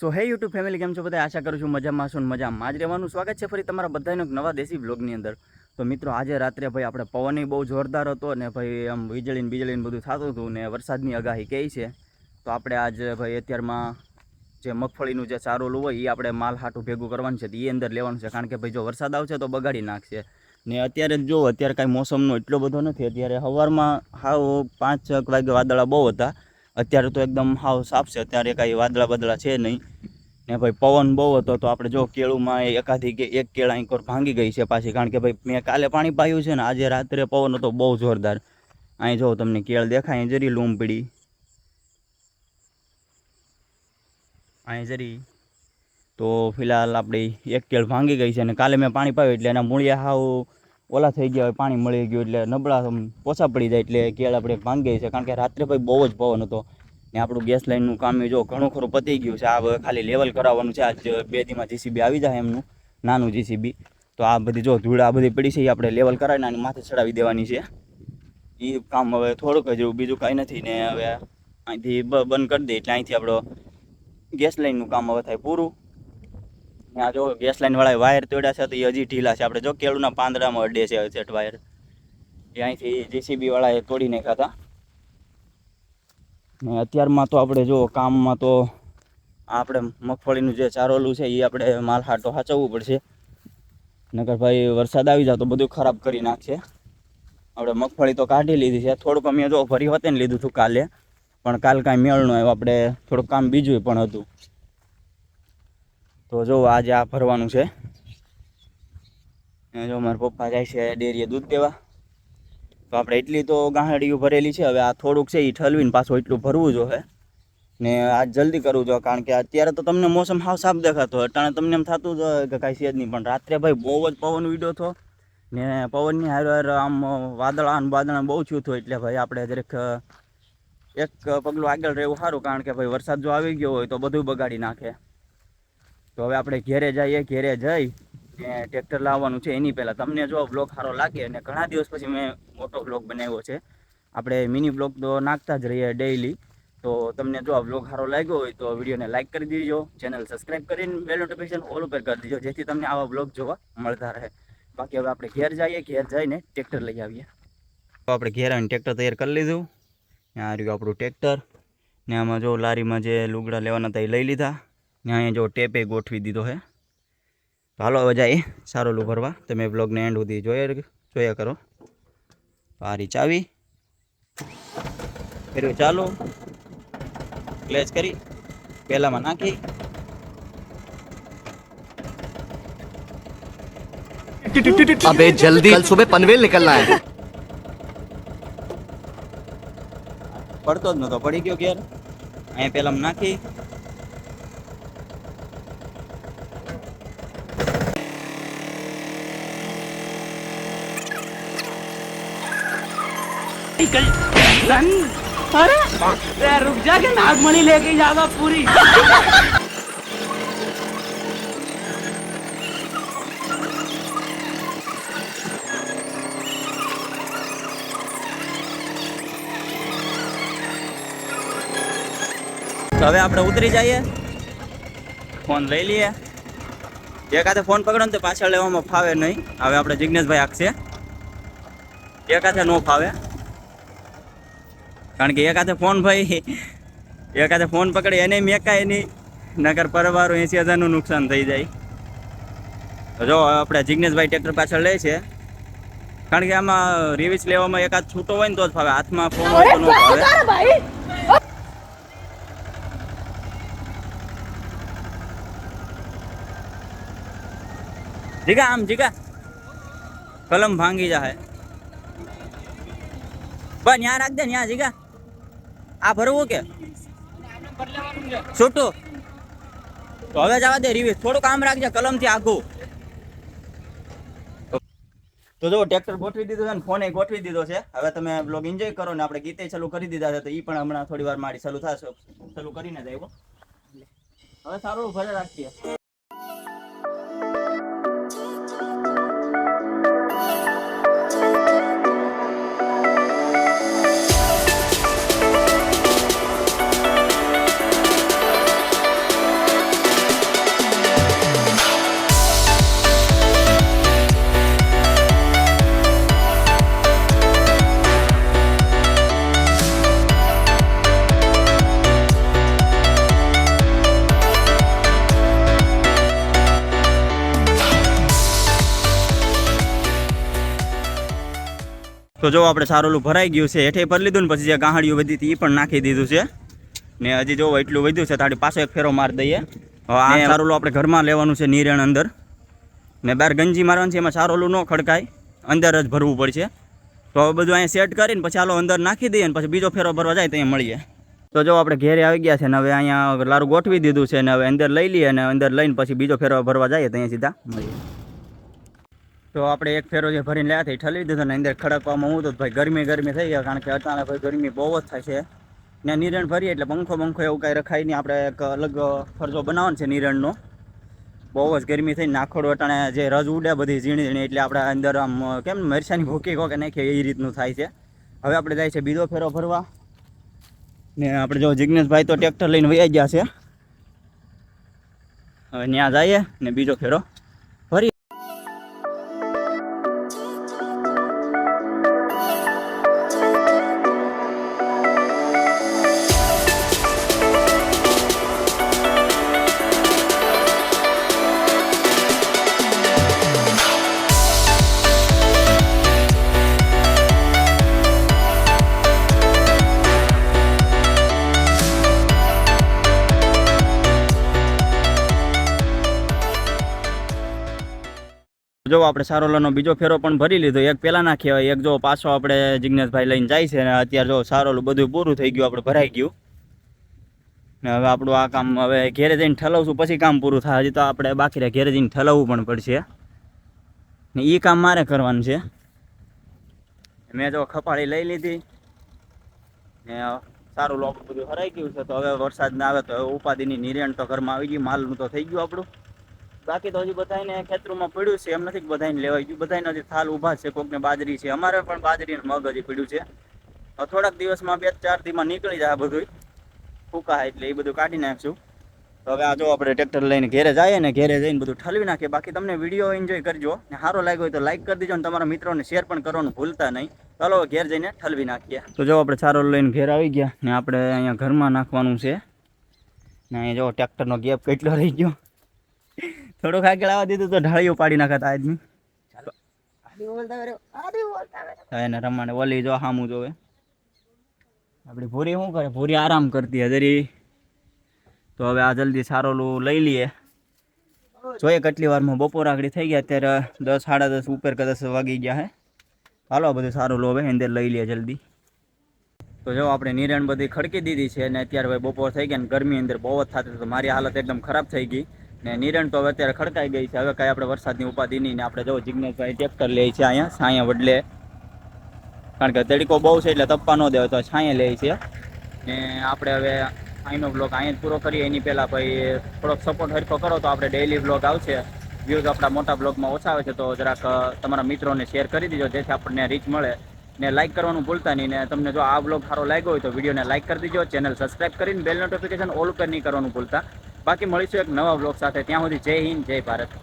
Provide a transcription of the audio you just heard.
સો હે YouTube family કેમ છો બધા? આશા કરું છું મજામાં છું મજામાં. જ રહેવાનું સ્વાગત છે ફરી તમારા બધાનો એક નવા દેશી બ્લોગની અંદર. તો મિત્રો, આજે રાત્રે ભાઈ આપણે પવન બહુ જોરદાર હતો ને ભાઈ આમ વીજળીને બીજળીને બધું થતું હતું ને વરસાદની આગાહી કહે છે. તો આપણે આજ ભાઈ અત્યારમાં જે મગફળીનું જે ચારોલું હોય એ આપણે માલ હાટું ભેગું કરવાનું છે એ અંદર લેવાનું છે. કારણ કે ભાઈ જો વરસાદ આવશે તો બગાડી નાખશે. ને અત્યારે જો અત્યારે કાંઈ મોસમનો એટલો બધો નથી. અત્યારે સવારમાં હાવ પાંચ, છ વાગે વાદળા બહુ હતા. અત્યારે તો એકદમ હાવ સાફ છે અત્યારે કાંઈ વાદળા બદલા છે નહીં. ને ભાઈ પવન બહુ હતો તો આપણે જો કેળુંમાં એકાધી કે એક કેળા કોર ભાંગી ગઈ છે પાછી. કારણ કે ભાઈ મેં કાલે પાણી પાયું છે ને, આજે રાત્રે પવન હતો બહુ જોરદાર. અહીં જો તમને કેળ દેખાય, અહીં જરી લૂમ અહીં જરી. તો ફિલહાલ આપણી એક કેળ ભાંગી ગઈ છે અને કાલે મેં પાણી પાયું એટલે એના મૂળિયા હાવ ઓલા થઈ ગયા હોય, પાણી મળી ગયું એટલે નબળા આમ પડી જાય એટલે કેળ આપણે ભાંગી છે. કારણ કે રાત્રે ભાઈ બહુ જ પવન હતો. ને આપણું ગેસ લાઇનનું કામ જો ઘણું ખરું પતી ગયું છે. આ હવે ખાલી લેવલ કરાવવાનું છે. આજ બે દીમાં જીસીબી આવી જાય એમનું, નાનું જીસીબી તો આ બધી જો ધૂળ આ બધી પડી છે, એ આપણે લેવલ કરાવીને આની માથે ચડાવી દેવાની છે. એ કામ હવે થોડુંક જ બીજું કાંઈ નથી ને હવે અહીંથી બંધ કરી દઈએ એટલે અહીંથી આપણો ગેસ લાઇનનું કામ હવે થાય પૂરું. આ જો ગેસ લાઈન વાળા વાયર તોડ્યા છે, તો એ હજી ઢીલા છે. આપણે જો કેળુના પાંદડામાં અડે છે સેટ વાયર એ અહીંથી જેસીબી એ તોડી નાખ્યા ને અત્યારમાં તો આપણે જો કામમાં તો આપણે મગફળીનું જે ચારોલું છે, એ આપણે માલ હાટો સાચવવું પડશે. નકર ભાઈ વરસાદ આવી જાય તો બધું ખરાબ કરી નાખશે. આપણે મગફળી તો કાઢી લીધી છે. થોડુંક અમે જો ફરી હોતે ને લીધું હતું કાલે. પણ કાલ કાંઈ મેળ ન આવ્યો. આપણે થોડુંક કામ બીજું પણ હતું. તો જો આજે આ ભરવાનું છે. જો મારા પપ્પા જાય છે ડેરીએ દૂધ દેવા. તો આપણે એટલી તો ગાંહડીઓ ભરેલી છે, હવે આ થોડુંક છે એ ઠલવીને પાછું એટલું ભરવું જોઈએ ને આજ જલ્દી કરવું જોઈએ કારણ કે અત્યારે તો તમને મોસમ હાવ સાફ દેખાતો હોય, અટાણે તમને એમ થતું જ કે કાંઈ છે જ નહીં, પણ રાત્રે ભાઈ બહુ જ પવન વીડો હતો. ને પવનની હારે આમ વાદળા ને વાદળા બહુ થયું હતું, એટલે ભાઈ આપણે દરેક, એક પગલું આગળ રહેવું સારું, કારણ કે ભાઈ વરસાદ જો આવી ગયો હોય તો બધું બગાડી નાખે. તો હવે આપણે ઘેરે જઈએ, ઘેરે જઈ ટ્રેક્ટર લાવવાનું છે એની પહેલાં. તમને જો બ્લોગ સારો લાગે અને ઘણા દિવસ પછી મેં મોટો બ્લોગ બનાવ્યો છે. આપણે મિની બ્લોગ તો નાખતા જ રહીએ ડેઈલી તો તમને જો આ બ્લોગ સારો લાગ્યો હોય તો વિડીયોને લાઇક કરી દેજો. ચેનલ સબસ્ક્રાઈબ કરીને બેલ નોટિફિકેશન ઓલ ઉપર કરી દેજો, જેથી તમને આવા બ્લોગ જોવા મળતા રહે. બાકી હવે આપણે ઘેર જઈએ, ઘેર જઈને ટ્રેક્ટર લઈ આવીએ. તો આપણે ઘેર આવીને ટ્રેક્ટર તૈયાર કરી લીધું. આ રહ્યું આપણું ટ્રેક્ટર. ને આમાં જો લારીમાં જે લુગડા લેવાના હતા એ લઈ લીધા. ને અહીંયા જો ટેપે ગોઠવી દીધો છે તો હાલો હવે જાય સારો લું ભરવા તમે બ્લોગને એન્ડ સુધી જોયા જોયા કરો તો આ રી ચાવી ફેરવી ચાલુ ક્લેચ કરી પહેલામાં નાખી अबे जल्दी कल सुबह पनवेल निकलना है પડતો જ નતો પડી ગયો ઘેર અહીંયા પહેલામાં નાખી अरे रुक जा के नागमणि लेके जाएगा पूरी તો હવે આપણે ઉતરી જઈએ ફોન લઈ લઈએ એક હાથે ફોન પકડો ને તો પાછળ લેવામાં ફાવે નહીં હવે આપણે જિજ્ઞેશભાઈ આખશે એક હાથે ન ફાવે કારણ કે એક હાથે ફોન ભાઈ એક હાથે ફોન પકડે એને મેકાય નહીં. નગર પરવારો એંસી હજારનું નુકસાન થઈ જાય. તો જો આપણે જિજ્ઞેશભાઈ ટ્રેક્ટર પાછળ લે છે. કારણ કે આમાં રિવિઝ લેવામાં એક હાથ છૂટો હોય ને તો જ ફાવે. હાથમાં ફોન હોય તો ન ફાવે. જીગા આમ જીગા. કલમ ભાંગી જાય બસ ન્યા રાખ દે ન્યા જીગા. આ ભરવું કે? છૂટું. તો હવે જવા દે રિવ્યુ થોડું કામ રાખજે, કલમથી આખું તો જો ટ્રેક્ટર ગોઠવી દીધું છે ને ફોને ગોઠવી દીધો છે. હવે તમે બ્લોગ એન્જોય કરો ને, આપણે ગીતે ચાલુ કરી દીધા છે, તો એ પણ હમણાં થોડી વાર મારી ચાલુ થશે ચાલુ કરીને જ હવે સારું ભરે રાખીએ. તો જો આપણે સારોલું ભરાઈ ગયું છે હેઠે ભરી લીધું ને પછી જે ગાહડિયું વધી હતી એ પણ નાખી દીધું છે. ને હજી જો એટલું વધ્યું છે તાડી પાછો એક ફેરો મારી દઈએ. હવે આ સારોલું આપણે ઘરમાં લેવાનું છે નિરણ અંદર. ને બહાર ગંજી મારવાનું છે એમાં સારોલું ન ખડકાય. અંદર જ ભરવું પડશે. તો હવે બધું અહીંયા સેટ કરીને પછી હાલો અંદર નાખી દઈએ ને પછી બીજો ફેરો ભરવા જાય તો અહીંયા મળીએ. તો જો આપણે ઘેરે આવી ગયા છે ને હવે અહીંયા લારું ગોઠવી દીધું છે ને હવે અંદર લઈ લઈએ અને અંદર લઈને પછી બીજો ફેરો ભરવા જઈએ તો અહીંયા સીધા મળીએ. તો આપણે એક ફેરો જે ભરીને લ્યા થઈ ઠલી દીધો ને અંદર ખડકવામાં હું તો ભાઈ ગરમી ગરમી થઈ ગયા કારણ કે અત્યારે ભાઈ ગરમી બહુ જ થાય છે. ને નિરણ ભરીએ એટલે પંખો પંખો એવું કાંઈ રખાય નહીં, આપણે એક અલગ ફરજો બનાવવાનો છે નિરણનો. બહુ જ ગરમી થઈ નાખોડ વટાણે જે રજ ઉડે બધી ઝીણી ઝીણી એટલે આપણે અંદર આમ, કેમ મરસાની ભૂકી કોકે નાખીએ એ રીતનું થાય છે. હવે આપણે જાય છે બીજો ફેરો ભરવા. ને આપણે જો જિજ્ઞેશભાઈ તો ટ્રેક્ટર લઈને વહી ગયા છે. હવે ત્યાં જઈએ ને બીજો ફેરો. જો આપણે સારોલાનો બીજો ફેરો પણ ભરી લીધો. એક પહેલાં નાખ્યો એક જો પાછો આપણે જિજ્ઞેશભાઈ લઈને જાય છે અને અત્યારે જો સારોલું બધું પૂરું થઈ ગયું, આપણે ભરાઈ ગયું. ને હવે આપણું આ કામ હવે ઘેરે જઈને ઠલવશું, પછી કામ પૂરું થાય. હજી તો આપણે બાકી રહે ઘેરે જઈને ઠલવવું પણ પડશે. ને એ કામ મારે કરવાનું છે. મેં જો ખપાળી લઈ લીધી. ને સારું લોકો બધું હરાઈ ગયું છે, તો હવે વરસાદ ના આવે તો ઉપાધિની નિર્યણ તો ઘરમાં આવી ગયું, માલનું તો થઈ ગયું આપણું. બાકી તો હજી બધાને ખેતરોમાં પડ્યું છે, એમ નથી બધાને લેવાય. ગયું બધાને હજી થાલ ઊભા છે, કોકને બાજરી છે. અમારે પણ બાજરી મગ હજી પડ્યું છે. થોડાક દિવસમાં બે ચાર દીમાં નીકળી જાય બધું ફૂકા એટલે એ બધું કાઢી નાખશું. હવે આ જો આપણે ટ્રેક્ટર લઈને ઘેરે જઈએ ને ઘેરે જઈને બધું ઠલવી નાખીએ. બાકી તમને વીડિયો એન્જોય કરજો. ને સારો લાગ્યો હોય તો લાઈક કરી દેજો અને તમારા મિત્રોને શેર પણ કરવાનું ભૂલતા નહીં. ચાલો ઘેર જઈને ઠલવી નાખીએ. તો જો આપણે સારો લઈને ઘેર આવી ગયા ને આપણે અહીંયા ઘરમાં નાખવાનું છે. ને જો ટ્રેક્ટરનો ગેપ કેટલો રહી ગયો. થોડુંક આગળ આવવા દીધું તો ઢાળીઓ પાડી નાખતા આદમી હવે એને રમાડે ઓલી જો સામું જોવે આપણી ભૂરી શું કરે? ભૂરી આરામ કરતી હજરી તો હવે આ જલ્દી સારો લઈ લઈએ. જોઈએ કેટલી વારમાં બપોર આગળ થઈ ગયા અત્યારે દસ સાડા દસ ઉપર કદાચ વાગી ગયા હે. હાલો બધું સારું લો હવે અંદર લઈ લઈએ જલ્દી. તો જો આપણે નિરણ બધી ખડકી દીધી છે અને અત્યારે બપોર થઈ ગયા ને ગરમી અંદર બહુ જ થતી તો મારી હાલત એકદમ ખરાબ થઈ ગઈ. ને નિરણ તો હવે અત્યારે ખડકાઈ ગઈ છે. હવે કાંઈ આપણે વરસાદની ઉપાધિ નહીં ને આપણે જો જિજ્ઞેશભાઈ ટ્રેક્ટર લે છે અહીંયા સાયા વડલે. કારણ કે તડકો બહુ છે એટલે તપ્પા ન દેવાય તો સાંય લે છે. ને આપણે હવે અહીંનો બ્લોગ અહીંયા જ પૂરો કરીએ. એની પહેલાં ભાઈ થોડોક સપોર્ટ હરખો કરો તો આપણે ડેઈલી બ્લોગ આવશે. વ્યૂઝ આપણા મોટા બ્લોગમાં ઓછા આવે છે તો જરાક તમારા મિત્રોને શેર કરી દીજો જેથી આપણને રીચ મળે. ને લાઇક કરવાનું ભૂલતા નહીં ને તમને જો આ બ્લોગ સારો લાગ્યો હોય તો વિડીયોને લાઇક કરી દીજો. ચેનલ સબસ્ક્રાઇબ કરીને બેલ નોટિફિકેશન ઓલ ઉપર નહીં કરવાનું ભૂલતા. બાકી મળીશું એક નવા બ્લોગ સાથે. ત્યાં સુધી જય હિન્દ જય ભારત.